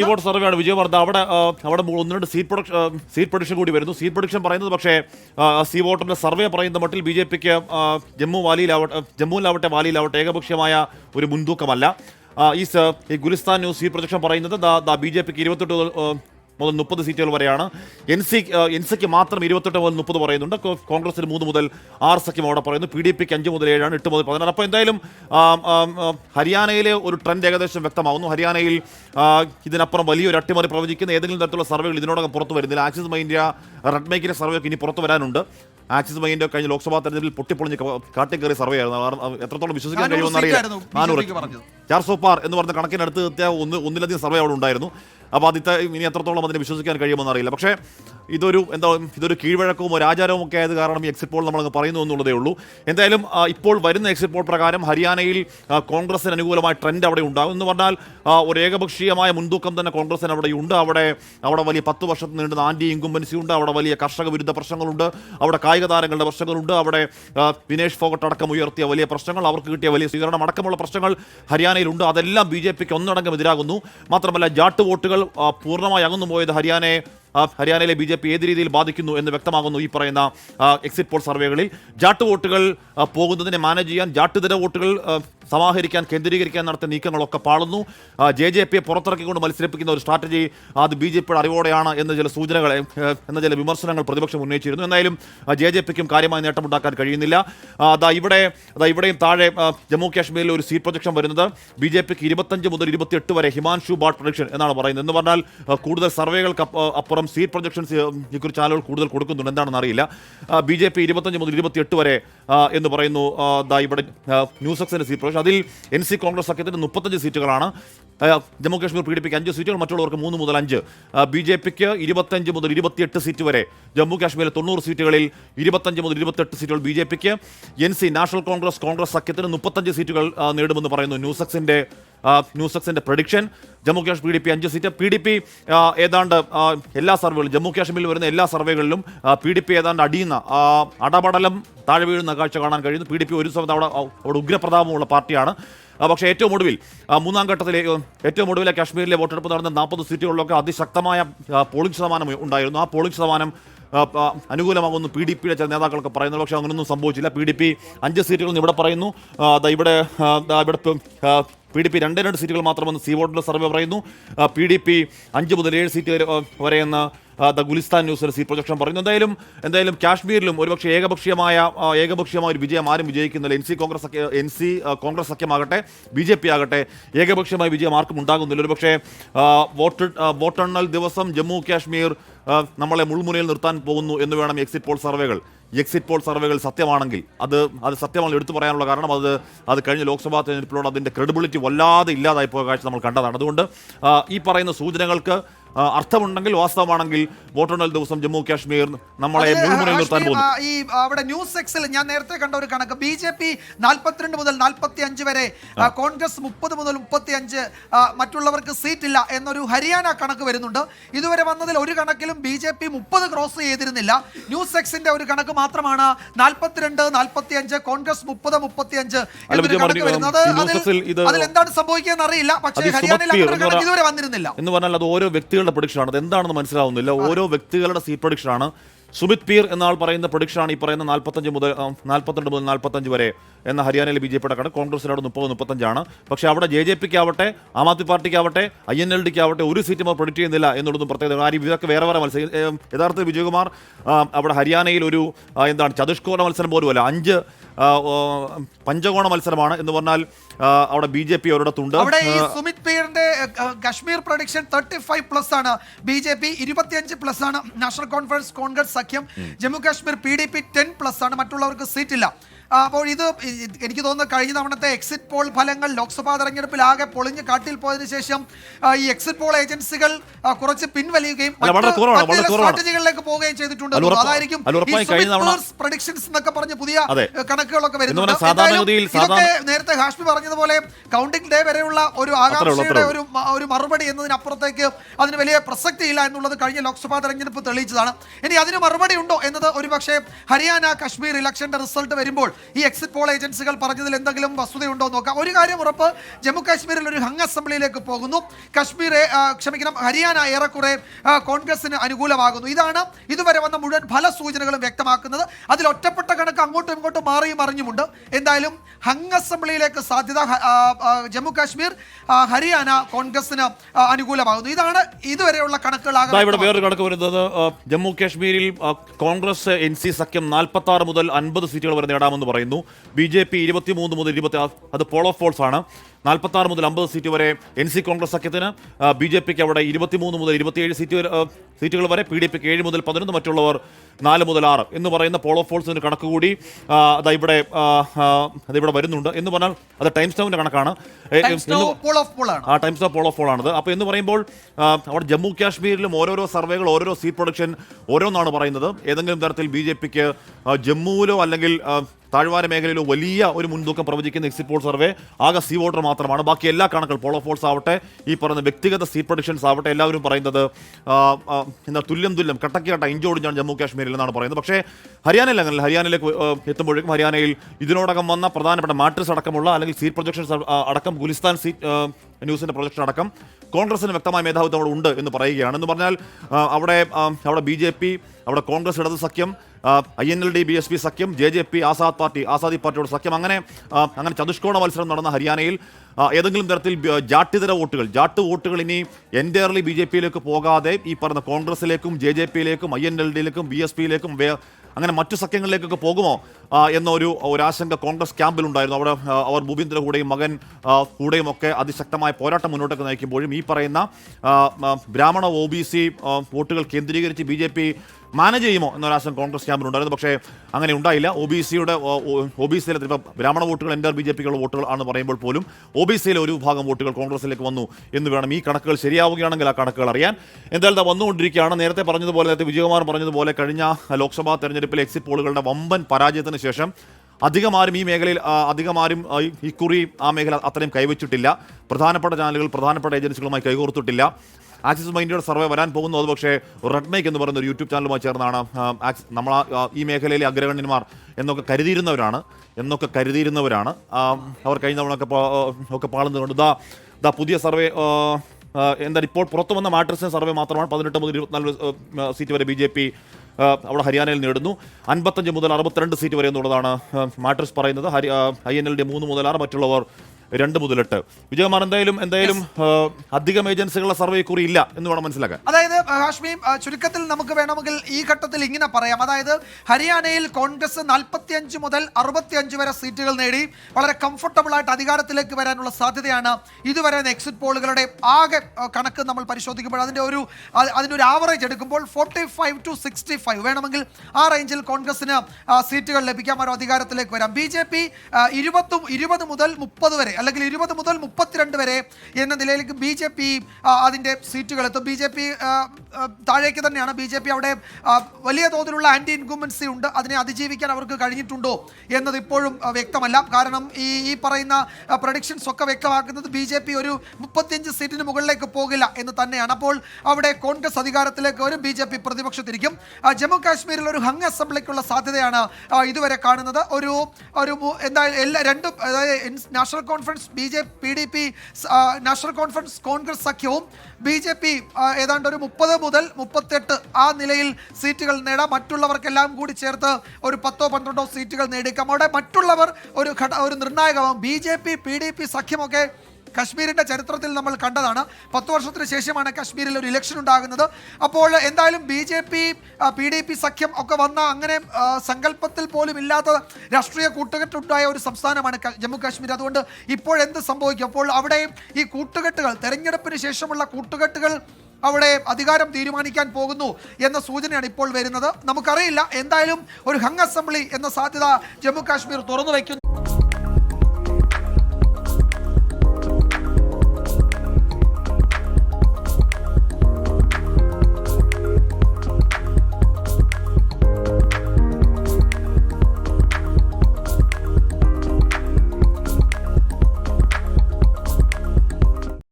Keyboard സർവേയാണ് വിജയവർദ്ധ. അവിടെ അവിടെ ഒന്ന് രണ്ട് സീറ്റ് പ്രൊഡക്ഷൻ സീറ്റ് പ്രൊഡക്ഷൻ കൂടി വരുന്നു. സീറ്റ് പ്രൊഡക്ഷൻ പറയുന്നത് പക്ഷേ സി വോട്ടറിന്റെ സർവേ പറയുന്ന മട്ടിൽ ബി ജെ പിക്ക് ജമ്മു വാലിയിലാവട്ടെ ജമ്മുവിലാവട്ടെ വാലിയിലാവട്ടെ ഏകപക്ഷീയമായ ഒരു മുൻതൂക്കമല്ല. ഈ ഗുലിസ്ഥാൻ ന്യൂസ് സീറ്റ് പ്രൊഡക്ഷൻ പറയുന്നത് ബി ജെ പിക്ക് ഇരുപത്തെട്ട് മുതൽ, മുപ്പത് സീറ്റുകൾ വരെയാണ്. എൻ സി എൻ സിക്ക് മാത്രം ഇരുപത്തെട്ട് മുതൽ മുപ്പത് പറയുന്നുണ്ട്. കോൺഗ്രസിന് മൂന്ന് മുതൽ ആറ് സഖ്യം അവിടെ പറയുന്നു. പി ഡി പിക്ക് അഞ്ച് മുതൽ ഏഴാണ് എട്ട് മുതൽ പതിനാറ്. അപ്പോൾ എന്തായാലും ഹരിയാനയിലെ ഒരു ട്രെൻഡ് ഏകദേശം വ്യക്തമാവുന്നു. ഹരിയാനയിൽ ഇതിനപ്പുറം വലിയൊരു അട്ടിമറി പ്രവചിക്കുന്ന ഏതെങ്കിലും തരത്തിലുള്ള സർവേകൾ ഇതിനോടകം പുറത്തു വരുന്നില്ല. ആക്സിസ് മൈ ഇന്ത്യ റെഡ് മേക്കിന്റെ സർവേ ഒക്കെ ഇനി പുറത്തു വരാനുണ്ട്. ആക്സിസ് മൈൻഡ് കഴിഞ്ഞ ലോക്സഭാ തെരഞ്ഞെടുപ്പിൽ പൊട്ടിപ്പൊളിഞ്ഞ് കാട്ടിക്കേറിയ സർവേ ആയിരുന്നു കാരണം എത്രത്തോളം വിശ്വസിക്കാൻ കഴിയുമെന്ന് അറിയില്ല. സീറ്റായിരുന്നു നാനൂറ്. ചാർ സോപ്പാർ എന്ന് പറഞ്ഞ കണക്കിനടുത്ത് ഒന്ന് ഒന്നിലധികം സർവേ അവിടെ ഉണ്ടായിരുന്നു. അപ്പോൾ അതിത്തെ ഇനി എത്രത്തോളം അതിനെ വിശ്വസിക്കാൻ കഴിയുമെന്ന് അറിയില്ല. പക്ഷേ ഇതൊരു എന്താ ഇതൊരു കീഴ്വഴക്കവും ഒരു ആചാരവും ഒക്കെ ആയത് കാരണം ഈ എക്സിറ്റ് പോൾ നമ്മളങ്ങ് പറയുന്നു എന്നുള്ളതേ ഉള്ളൂ. എന്തായാലും ഇപ്പോൾ വരുന്ന എക്സിറ്റ് പോൾ പ്രകാരം ഹരിയാനയിൽ കോൺഗ്രസിന് അനുകൂലമായ ട്രെൻഡ് അവിടെ ഉണ്ടാകും എന്ന് പറഞ്ഞാൽ ഒരു ഏകപക്ഷീയമായ മുൻതൂക്കം തന്നെ കോൺഗ്രസിന് അവിടെ ഉണ്ട്. അവിടെ അവിടെ വലിയ പത്ത് വർഷത്തിൽ നീണ്ടുന്ന ആന്റി ഇൻകുംബൻസി ഉണ്ട്. അവിടെ വലിയ കർഷക വിരുദ്ധ പ്രശ്നങ്ങളുണ്ട്. അവിടെ കായിക താരങ്ങളുടെ പ്രശ്നങ്ങളുണ്ട്. അവിടെ വിനേഷ് ഫോഗട്ട് അടക്കം ഉയർത്തിയ വലിയ പ്രശ്നങ്ങൾ അവർക്ക് കിട്ടിയ വലിയ സ്വീകരണം അടക്കമുള്ള പ്രശ്നങ്ങൾ ഹരിയാനയിലുണ്ട് അതെല്ലാം ബി ജെ പിക്ക് ഒന്നടങ്കം എതിരാകുന്നു. മാത്രമല്ല ജാട്ട് വോട്ടുകൾ പൂർണമായി അകന്നു പോയത് ഹരിയാനയെ ഹരിയാനയിലെ ബി ജെ പി ഏത് രീതിയിൽ ബാധിക്കുന്നു എന്ന് വ്യക്തമാകുന്നു ഈ പറയുന്ന എക്സിറ്റ് പോൾ സർവേകളിൽ. ജാട്ട് വോട്ടുകൾ പോകുന്നതിനെ മാനേജ് ചെയ്യാൻ ജാട്ടുതര വോട്ടുകൾ സമാഹരിക്കാൻ കേന്ദ്രീകരിക്കാൻ നടത്തിയ നീക്കങ്ങളൊക്കെ പാളുന്നു. ജെ ജെ പിയെ പുറത്തിറക്കിക്കൊണ്ട് മത്സരിപ്പിക്കുന്ന ഒരു സ്ട്രാറ്റജി അത് ബി ജെ പിയുടെ അറിവോടെയാണ് എന്ന ചില സൂചനകൾ എന്ന ചില വിമർശനങ്ങൾ പ്രതിപക്ഷം ഉന്നയിച്ചിരുന്നു. എന്തായാലും ജെ ജെ പിക്കും കാര്യമായ നേട്ടമുണ്ടാക്കാൻ കഴിയുന്നില്ല. അതാ ഇവിടെ അതാ ഇവിടെയും താഴെ ജമ്മു കാശ്മീരിൽ ഒരു സീറ്റ് പ്രൊജക്ഷൻ വരുന്നത് ബി ജെ പിക്ക് ഇരുപത്തഞ്ച് മുതൽ ഇരുപത്തിയെട്ട് വരെ ഹിമാൻഷു ബാട്ട് പ്രൊജക്ഷൻ എന്നാണ് പറയുന്നത്. എന്ന് പറഞ്ഞാൽ കൂടുതൽ സർവേകൾക്ക് അപ്പ- അപ്പുറം സീറ്റ് പ്രൊജക്ഷൻസ് കുറിച്ച് ആളുകൾ കൂടുതൽ കൊടുക്കുന്നുണ്ട്. എന്താണെന്ന് അറിയില്ല. ബി ജെ പി ഇരുപത്തഞ്ച് മുതൽ ഇരുപത്തിയെട്ട് വരെ എന്ന് പറയുന്നു. ദാ ഇവിടെ ന്യൂസ് എക്സിന്റെ സീറ്റ് പ്രൊജക്ഷൻ. അതിൽ എൻ സി കോൺഗ്രസ് സഖ്യത്തിന് മുപ്പത്തഞ്ച് സീറ്റുകളാണ്. ജമ്മു കാശ്മീർ പി ഡി പിക്ക് അഞ്ച് സീറ്റുകൾ മറ്റുള്ളവർക്ക് മൂന്ന് മുതൽ അഞ്ച്. ബി ജെ പിക്ക് ഇരുപത്തഞ്ച് മുതൽ ഇരുപത്തിയെട്ട് സീറ്റ് വരെ. ജമ്മു കാശ്മീരിലെ തൊണ്ണൂറ് സീറ്റുകളിൽ ഇരുപത്തഞ്ച് മുതൽ ഇരുപത്തെട്ട് സീറ്റുകൾ ബി ജെ പിക്ക്. N C national Congress Congress സഖ്യത്തിന് മുപ്പത്തഞ്ച് സീറ്റുകൾ നേടുമെന്ന് പറയുന്നു ന്യൂസ് എക്സിന്റെ ആ, ന്യൂസ് എക്സിന്റെ prediction Jammu Kashmir P D P അഞ്ച് സീറ്റ് പി ഡി പി ഏതാണ്ട് എല്ലാ സർവേകളിലും ജമ്മു കാശ്മീരിൽ വരുന്ന എല്ലാ സർവേകളിലും പി ഡി പി ഏതാണ്ട് അടിയുന്ന അടപടലം താഴെ വീഴുന്ന കാഴ്ച കാണാൻ കഴിയുന്നു. പി ഡി പി ഒരു സമയത്ത് അവിടെ അവിടെ ഉഗ്രപ്രതാപമുള്ള പാർട്ടിയാണ്. പക്ഷേ ഏറ്റവും ഒടുവിൽ മൂന്നാം ഘട്ടത്തിലെ ഏറ്റവും ഒടുവിലെ കാശ്മീരിലെ വോട്ടെടുപ്പ് നടന്ന നാൽപ്പത് സീറ്റുകളിലൊക്കെ അതിശക്തമായ പോളിംഗ് ശതമാനം ഉണ്ടായിരുന്നു. ആ പോളിംഗ് ശതമാനം അനുകൂലമാകുന്നു പി ഡി പിയുടെ ചില നേതാക്കളൊക്കെ പറയുന്നു പക്ഷേ അങ്ങനെയൊന്നും സംഭവിച്ചില്ല. പി ഡി പി അഞ്ച് സീറ്റുകൾ ഇവിടെ പറയുന്നു. ഇവിടെ ഇവിടെ പി ഡി പി രണ്ട് രണ്ട് സീറ്റുകൾ മാത്രമെന്ന് സി വോട്ടിന്റെ സർവേ പറയുന്നു. പി ഡി പി അഞ്ച് മുതൽ ഏഴ് സീറ്റ് വരെയെന്ന് ദ ഗുലിസ്ഥാൻ ന്യൂസിൽ സീറ്റ് പ്രൊജക്ഷൻ പറയുന്നു. എന്തായാലും എന്തായാലും കാശ്മീരിലും ഒരുപക്ഷെ ഏകപക്ഷീയമായ ഏകപക്ഷീയമായ ഒരു വിജയം ആരും വിജയിക്കുന്നില്ല. N C Congress N C Congress സഖ്യമാകട്ടെ B J P ആകട്ടെ ഏകപക്ഷീയമായ വിജയം ആർക്കും ഉണ്ടാകുന്നില്ല. ഒരുപക്ഷെ വോട്ട് വോട്ടെണ്ണൽ ദിവസം ജമ്മു കാശ്മീർ നമ്മളെ മുൾമുനയിൽ നിർത്താൻ പോകുന്നു എന്ന് വേണം എക്സിറ്റ് പോൾ സർവേകൾ. എക്സിറ്റ് പോൾ സർവേകൾ സത്യമാണെങ്കിൽ അത് അത് സത്യമാണ് എടുത്തു പറയാനുള്ള കാരണം അത് അത് കഴിഞ്ഞ ലോക്സഭാ തെരഞ്ഞെടുപ്പിലൂടെ അതിന്റെ ക്രെഡിബിലിറ്റി വല്ലാതെ ഇല്ലാതായി പോയ കാഴ്ച നമ്മൾ കണ്ടതാണ്. അതുകൊണ്ട് ഈ പറയുന്ന സൂചനകൾക്ക് അർത്ഥമുണ്ടെങ്കിൽ വാസ്തവമാണെങ്കിൽ വോട്ടെണ്ണൽ ദിവസം ജമ്മു കാശ്മീർ നമ്മളെ നിർത്താൻ പോകുന്നു. ഈ അവിടെ ന്യൂസ് എക്സിൽ ഞാൻ നേരത്തെ കണ്ട ഒരു കണക്ക്. ബി ജെ പി നാൽപ്പത്തിരണ്ട് മുതൽ നാൽപ്പത്തി അഞ്ച് വരെ കോൺഗ്രസ് മുപ്പത് മുതൽ മുപ്പത്തി അഞ്ച് മറ്റുള്ളവർക്ക് സീറ്റ് ഇല്ല എന്നൊരു ഹരിയാന കണക്ക് വരുന്നുണ്ട്. ഇതുവരെ വന്നതിൽ ഒരു കണക്കിലും ബി ജെ പി മുപ്പത് ക്രോസ് ചെയ്തിരുന്നില്ല. ന്യൂസ് എക്സിന്റെ ഒരു കണക്ക് മാത്രമാണ് നാൽപ്പത്തിരണ്ട് നാൽപ്പത്തി അഞ്ച് കോൺഗ്രസ് മുപ്പത് മുപ്പത്തി അഞ്ച് കണക്ക് വരുന്നത്. അതിൽ എന്താണ് സംഭവിക്കുക എന്നറിയില്ല പക്ഷേ ഹരിയാനയിൽ ഇതുവരെ വന്നിരുന്നില്ല. എന്ന് പറഞ്ഞാൽ അത് ഓരോ വ്യക്തികളുടെ പ്രൊഡിക്ഷനാണ് അത് എന്താണെന്ന് മനസ്സിലാവുന്നില്ല. ഓരോ വ്യക്തികളുടെ സീറ്റ് പ്രൊഡിക്ഷനാണ് സുമിത് പീർ എന്നാൾ പറയുന്ന പ്രൊഡിക്ഷനാണ് ഈ പറയുന്ന നാൽപ്പത്തഞ്ച് മുതൽ നാൽപ്പത്തിരണ്ട് മുതൽ നാൽപ്പത്തഞ്ച് വരെ എന്ന ഹരിയാനയിലെ ബി ജെ പിയുടെ കണക്ക്. കോൺഗ്രസിനോട് മുപ്പത് മുപ്പത്തഞ്ചാണ് പക്ഷേ അവിടെ ജെ ജെ പിക്ക് ആവട്ടെ ആം ആദ്മി പാർട്ടിക്ക് ആവട്ടെ ഐ എൻ എൽ ഡിക്ക് ആവട്ടെ ഒരു സീറ്റ് അവർ പ്രൊഡിക്റ്റ് ചെയ്യുന്നില്ല എന്നുള്ളതും പ്രത്യേകത. ആരും ഇതൊക്കെ വേറെ വേറെ മത്സരം യഥാർത്ഥ യഥാർത്ഥത്തിൽ വിജയകുമാർ അവിടെ ഹരിയാനയിൽ ഒരു എന്താണ് ചതുഷ്കോണ മത്സരം പോലുമല്ല. അഞ്ച് പഞ്ചകോണ മത്സരമാണ് എന്ന് പറഞ്ഞാൽ അവിടെ ബി ജെ പി ഒരിടത്തുണ്ട് അവിടെ ഈ Sumit പീറിന്റെ Kashmir prediction thirty five plus ആണ്. ബി ജെ പി ഇരുപത്തിയഞ്ച് പ്ലസ് ആണ്. നാഷണൽ കോൺഫറൻസ് കോൺഗ്രസ് സഖ്യം. Jammu Kashmir P D P ten plus ആണ്. മറ്റുള്ളവർക്ക് സീറ്റ് ഇല്ല. അപ്പോൾ ഇത് എനിക്ക് തോന്നുന്നു കഴിഞ്ഞ തവണത്തെ എക്സിറ്റ് പോൾ ഫലങ്ങൾ ലോക്സഭാ തെരഞ്ഞെടുപ്പിൽ ആകെ പൊളിഞ്ഞ് കാട്ടിൽ പോയതിനു ശേഷം ഈ എക്സിറ്റ് പോൾ ഏജൻസികൾ കുറച്ച് പിൻവലിയുകയും. സ്ട്രാറ്റജികളിലേക്ക് പോവുകയും ചെയ്തിട്ടുണ്ട്. അതായിരിക്കും പ്രഡിക്ഷൻസ് എന്നൊക്കെ പറഞ്ഞ് പുതിയ കണക്കുകളൊക്കെ വരുന്നുണ്ട്. ഇതൊക്കെ നേരത്തെ ഹാഷ്മി പറഞ്ഞതുപോലെ കൗണ്ടിംഗ് ഡേ വരെയുള്ള ഒരു ആകാംക്ഷയുടെ ഒരു ഒരു മറുപടി എന്നതിനപ്പുറത്തേക്ക് അതിന് വലിയ പ്രസക്തിയില്ല എന്നുള്ളത് കഴിഞ്ഞ ലോക്സഭാ തെരഞ്ഞെടുപ്പ് തെളിയിച്ചതാണ്. ഇനി അതിന് മറുപടി ഉണ്ടോ എന്നത് ഒരുപക്ഷെ ഹരിയാന കശ്മീർ ഇലക്ഷന്റെ റിസൾട്ട് വരുമ്പോൾ ഈ എക്സിറ്റ് പോൾ ഏജൻസികൾ പറഞ്ഞതിൽ എന്തെങ്കിലും വസ്തുതയുണ്ടോ നോക്കാം. ഒരു കാര്യം ഉറപ്പ് ജമ്മു കാശ്മീരിൽ ഒരു ഹങ് അസംബ്ലിയിലേക്ക് പോകുന്നു. കശ്മീർ ക്ഷമിക്കണം ഹരിയാന ഏറെക്കുറെ കോൺഗ്രസിന് അനുകൂലമാകുന്നു. ഇതാണ് ഇതുവരെ വന്ന മുഴുവൻ ഫലസൂചനകളും വ്യക്തമാക്കുന്നത്. അതിൽ ഒറ്റപ്പെട്ട കണക്ക് അങ്ങോട്ടും ഇങ്ങോട്ടും മാറിയും മറിഞ്ഞുമുണ്ട് എന്തായാലും ഹങ് അസംബ്ലിയിലേക്ക് സാധ്യത ജമ്മു കാശ്മീർ ഹരിയാന കോൺഗ്രസിന് അനുകൂലമാകുന്നു. ഇതാണ് ഇതുവരെയുള്ള കണക്കുകൾ ദാ ഇവിടെ. വേറൊരു കണക്ക് വരുന്നത്. ജമ്മു കാശ്മീരിൽ കോൺഗ്രസ് എൻ സി സഖ്യം നാൽപ്പത്തി ആറ് മുതൽ അൻപത് സീറ്റുകൾ വരെ നേടാമെന്ന് പറയുന്നു. ബി ജെ പി ഇരുപത്തിമൂന്ന് മുതൽ ഇരുപത്തി അത് പോൾ ഓഫ് പോൾസ് ആണ്. നാൽപ്പത്തി ആറ് മുതൽ അമ്പത് സീറ്റ് വരെ എൻ സി കോൺഗ്രസ് സഖ്യത്തിന് ബി ജെ പിക്ക് അവിടെ ഇരുപത്തിമൂന്ന് മുതൽ ഇരുപത്തിയേഴ് സീറ്റ് സീറ്റുകൾ വരെ പി ഡി പിക്ക് ഏഴ് മുതൽ പതിനൊന്ന് മറ്റുള്ളവർ നാല് മുതൽ ആറ് എന്ന് പറയുന്ന പോൾ ഓഫ് പോൾസിന് കണക്ക് കൂടി അതാ ഇവിടെ ആ, ആ, അത് ഇവിടെ വരുന്നുണ്ട്. എന്ന് പറഞ്ഞാൽ അത് ടൈംസ് ടൗണിന്റെ കണക്കാണ്. ആ times of poll of poll ആണത്. അപ്പോൾ എന്ന് പറയുമ്പോൾ അവിടെ ജമ്മു കാശ്മീരിലും ഓരോരോ സർവേകൾ ഓരോരോ സീറ്റ് പ്രൊഡക്ഷൻ ഓരോന്നാണ് പറയുന്നത്. ഏതെങ്കിലും തരത്തിൽ ബി ജെ പിക്ക് ജമ്മുവിലോ അല്ലെങ്കിൽ താഴ്വാര മേഖലയിലോ വലിയ ഒരു മുൻതൂക്കം പ്രവചിക്കുന്ന എക്സിറ്റ് പോൾ സർവേ ആകെ സി വോട്ടർ മാത്രമാണ്. ബാക്കി എല്ലാ കണക്കുകൾ പോൾ ഓഫ് ഫോൾസ് ആവട്ടെ ഈ പറയുന്ന വ്യക്തിഗത സീറ്റ് പ്രൊഡിക്ഷൻസ് ആവട്ടെ എല്ലാവരും പറയുന്നത് എന്താ തുല്യം തുല്യം കട്ടക്ക് കട്ട ഇഞ്ചോടിഞ്ഞാണ് ജമ്മു കാശ്മീരിൽ എന്നാണ് പറയുന്നത്. പക്ഷേ ഹരിയാനയിൽ അങ്ങനെ ഹരിയാനയിലേക്ക് എത്തുമ്പോഴേക്കും ഹരിയാനയിൽ ഇതിനോടകം വന്ന പ്രധാനപ്പെട്ട മാട്രിക്സ് അടക്കമുള്ള അല്ലെങ്കിൽ സീറ്റ് പ്രൊജക്ഷൻസ് അടക്കം ഗുലിസ്ഥാൻ സീറ്റ് ന്യൂസിന്റെ പ്രൊജക്ഷൻ അടക്കം കോൺഗ്രസിന് വ്യക്തമായ മേധാവിത്വം അവിടെ ഉണ്ട് എന്ന് പറയുകയാണ്. എന്ന് പറഞ്ഞാൽ അവിടെ അവിടെ ബി അവിടെ കോൺഗ്രസ് ഇടതു സഖ്യം I N L D B S P സഖ്യം J J P Azad party Azadi പാർട്ടിയോട് സഖ്യം. അങ്ങനെ അങ്ങനെ ചതുഷ്കോണ മത്സരം നടന്ന ഹരിയാനയിൽ ഏതെങ്കിലും തരത്തിൽ ജാട്ടിതര വോട്ടുകൾ ജാട്ട് വോട്ടുകൾ ഇനി എന്റയർലി ബി ജെ പിയിലേക്ക് പോകാതെ ഈ പറഞ്ഞ കോൺഗ്രസിലേക്കും ജെ ജെ പിയിലേക്കും ഐ എൻ എൽ ഡിയിലേക്കും ബി എസ് പിയിലേക്കും അങ്ങനെ മറ്റു സഖ്യങ്ങളിലേക്കൊക്കെ പോകുമോ എന്നൊരു ഒരാശങ്ക കോൺഗ്രസ് ക്യാമ്പിലുണ്ടായിരുന്നു. അവിടെ അവർ ഭൂപീന്ദ്ര കൂടെയും മകൻ കൂടെയും ഒക്കെ അതിശക്തമായ പോരാട്ടം മുന്നോട്ടേക്ക് നയിക്കുമ്പോഴും ഈ പറയുന്ന ബ്രാഹ്മണ ഒ ബി സി വോട്ടുകൾ കേന്ദ്രീകരിച്ച് ബി ജെ പി മാനേജ് ചെയ്യുമോ എന്നൊരാശം കോൺഗ്രസ് ക്യാമ്പിലുണ്ടായിരുന്നു പക്ഷേ അങ്ങനെ ഉണ്ടായില്ല. ഒ ബി സിയുടെ ഒ ബി സിയിലെ ഇപ്പോൾ ബ്രാഹ്മണ വോട്ടുകൾ എന്റെ ബി ജെ പിക്കുള്ള വോട്ടുകൾ ആണെന്ന് പറയുമ്പോൾ പോലും ഒ ബി സിയിലെ ഒരു വിഭാഗം വോട്ടുകൾ കോൺഗ്രസിലേക്ക് വന്നു എന്ന് വേണം ഈ കണക്കുകൾ ശരിയാവുകയാണെങ്കിൽ ആ കണക്കുകൾ അറിയാൻ. എന്തായാലും വന്നുകൊണ്ടിരിക്കുകയാണ്. നേരത്തെ പറഞ്ഞതുപോലെ നേരത്തെ വിജയകുമാർ പറഞ്ഞതുപോലെ കഴിഞ്ഞ ലോക്സഭാ തെരഞ്ഞെടുപ്പിലെ എക്സിറ്റ് പോളുകളുടെ വമ്പൻ പരാജയത്തിന് ശേഷം അധികമാരും ഈ മേഖലയിൽ അധികമാരും ഇക്കുറി ആ മേഖല അത്രയും കൈവച്ചിട്ടില്ല. പ്രധാനപ്പെട്ട ചാനലുകൾ പ്രധാനപ്പെട്ട ഏജൻസികളുമായി കൈകോർത്തിട്ടില്ല. ആക്സിസ് മൈൻഡിയുടെ സർവേ വരാൻ പോകുന്നു. അത് പക്ഷേ റെഡ്മേക്ക് എന്ന് പറയുന്ന ഒരു യൂട്യൂബ് ചാനലുമായി ചേർന്നാണ് നമ്മൾ ഈ മേഖലയിലെ അഗ്രഗണ്യന്മാർ എന്നൊക്കെ കരുതിയിരുന്നവരാണ് എന്നൊക്കെ കരുതിയിരുന്നവരാണ്. അവർ കഴിഞ്ഞ തവണ ഒക്കെ ഒക്കെ പാളുന്നതുകൊണ്ട് ദാ ദാ പുതിയ സർവേ എന്താ ഇപ്പോൾ പുറത്തു വന്ന മാട്രിക്സിന്റെ സർവേ മാത്രമാണ്. പതിനെട്ട് മുതൽ ഇരുപത്തിനാല് സീറ്റ് വരെ ബി ജെ പി അവിടെ ഹരിയാനയിൽ നേടുന്നു. അൻപത്തഞ്ച് മുതൽ അറുപത്തിരണ്ട് സീറ്റ് വരെ എന്നുള്ളതാണ് മാട്രിക്സ് പറയുന്നത്. ഹരി ഐ എൻ എൽ ഡി മൂന്ന് ആറ് മറ്റുള്ളവർ രണ്ട് മുതൽ എട്ട് വിജയകുമാർ എന്തായാലും എന്തായാലും അധികം ഏജൻസികളുടെ സർവേ കുറി ഇല്ല എന്ന് വേണം മനസ്സിലാക്കാൻ. അതായത് ഹാഷ്മി ചുരുക്കത്തിൽ നമുക്ക് വേണമെങ്കിൽ ഈ ഘട്ടത്തിൽ ഇങ്ങനെ പറയാം. അതായത് ഹരിയാനയിൽ കോൺഗ്രസ് നാൽപ്പത്തിയഞ്ച് മുതൽ അറുപത്തിയഞ്ച് വരെ സീറ്റുകൾ നേടി. വളരെ കംഫർട്ടബിൾ ആയിട്ട് അധികാരത്തിലേക്ക് വരാനുള്ള സാധ്യതയാണ് ഇതുവരെ എക്സിറ്റ് പോളുകളുടെ ആകെ കണക്ക് നമ്മൾ പരിശോധിക്കുമ്പോൾ അതിന്റെ ഒരു അത് അതിന്റെ ഒരു ആവറേജ് എടുക്കുമ്പോൾ forty five to sixty five വേണമെങ്കിൽ ആ റേഞ്ചിൽ കോൺഗ്രസിന് സീറ്റുകൾ ലഭിക്കാം അധികാരത്തിലേക്ക് വരാം. ബി ജെ പി ഇരുപത്തും ഇരുപത് മുതൽ മുപ്പത് വരെ. അല്ലെങ്കിൽ ഇരുപത് മുതൽ മുപ്പത്തിരണ്ട് വരെ എന്ന നിലയിലേക്ക് ബി ജെ പി അതിന്റെ സീറ്റുകൾ എത്തും. ബി ജെ പി താഴേക്ക് തന്നെയാണ് ബി ജെ പി അവിടെ വലിയ തോതിലുള്ള ആന്റി ഇൻകുമൻസി ഉണ്ട്. അതിനെ അതിജീവിക്കാൻ അവർക്ക് കഴിഞ്ഞിട്ടുണ്ടോ എന്നത് ഇപ്പോഴും വ്യക്തമല്ല. കാരണം ഈ ഈ പറയുന്ന പ്രൊഡിക്ഷൻസ് ഒക്കെ വ്യക്തമാക്കുന്നത് ബി ജെ പി ഒരു മുപ്പത്തിയഞ്ച് സീറ്റിന് മുകളിലേക്ക് പോകില്ല എന്ന് തന്നെയാണ്. അപ്പോൾ അവിടെ കോൺഗ്രസ് അധികാരത്തിലേക്ക് വരും ബി ജെ പി പ്രതിപക്ഷത്തിരിക്കും. ജമ്മു കാശ്മീരിൽ ഒരു ഹങ് അസംബ്ലിക്കുള്ള സാധ്യതയാണ് ഇതുവരെ കാണുന്നത്. ഒരു ഒരു എന്താ എല്ലാ രണ്ടും national conference B J P D P national conference Congress സഖ്യവും ബി ജെ പി ഏതാണ്ട് ഒരു മുപ്പത് മുതൽ മുപ്പത്തെട്ട് ആ നിലയിൽ സീറ്റുകൾ നേടാം. മറ്റുള്ളവർക്കെല്ലാം കൂടി ചേർത്ത് ഒരു പത്തോ പന്ത്രണ്ടോ സീറ്റുകൾ നേടിയേക്കാം. അവിടെ മറ്റുള്ളവർ ഒരു ഘട ഒരു നിർണായകമാകും B J P P D P സഖ്യമൊക്കെ കശ്മീരിന്റെ ചരിത്രത്തിൽ നമ്മൾ കണ്ടതാണ്. പത്ത് വർഷത്തിന് ശേഷമാണ് കശ്മീരിൽ ഒരു ഇലക്ഷൻ ഉണ്ടാകുന്നത്. അപ്പോൾ എന്തായാലും B J P P D P സഖ്യം ഒക്കെ വന്ന അങ്ങനെ സങ്കല്പത്തിൽ പോലും ഇല്ലാത്ത രാഷ്ട്രീയ കൂട്ടുകെട്ടുണ്ടായ ഒരു സംസ്ഥാനമാണ് ജമ്മു കാശ്മീർ അതുകൊണ്ട് ഇപ്പോഴെന്ത് സംഭവിക്കും? അപ്പോൾ അവിടെ ഈ കൂട്ടുകെട്ടുകൾ തെരഞ്ഞെടുപ്പിന് ശേഷമുള്ള കൂട്ടുകെട്ടുകൾ അവിടെ അധികാരം തീരുമാനിക്കാൻ പോകുന്നു എന്ന സൂചനയാണ് ഇപ്പോൾ വരുന്നത്. നമുക്കറിയില്ല എന്തായാലും ഒരു ഹങ് അസംബ്ലി എന്ന സാധ്യത ജമ്മു കാശ്മീർ തുറന്നു വയ്ക്കുന്നു